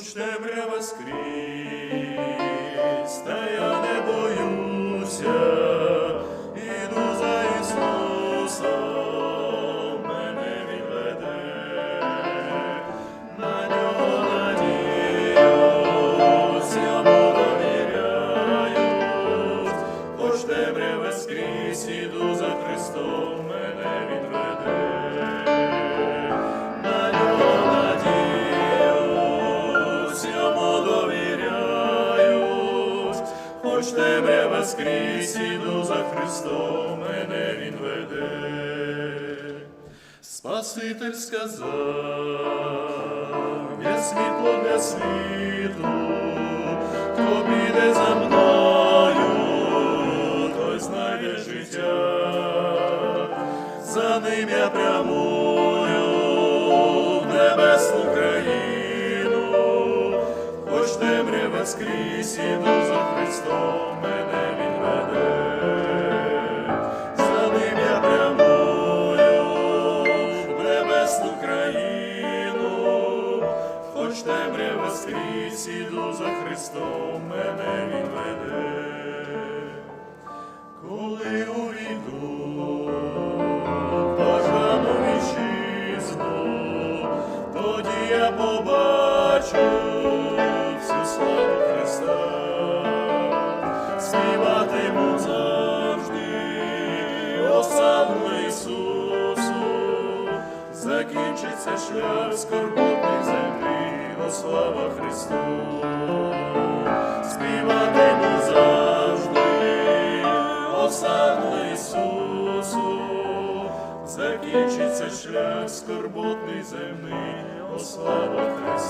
скрізь, та я не боюся, іду за Ісусом, мене відведе, на нього надіюсь, йому довіряю, хоч темряве скрізь, іду за Христом, мене. На хоч темрява скрізь іду за Христом, мене він веде. Спаситель сказав, я світло для світу, хто піде за мною, той знайде життя за ним я прямую в небесну країну, хоч темрява скрізь іду небесну країну, хоч темрява скрізь іду за Христом, мене він веде. Коли увійду бажану вітчизну, тоді я побачу всю славу Христа, співатиму завжди осану Ісусу, закінчиться шлях скорботних землі, о слава Христу, співатиму завжди осану Ісусу, закінчиться шлях скорботний земний, о слава Христу.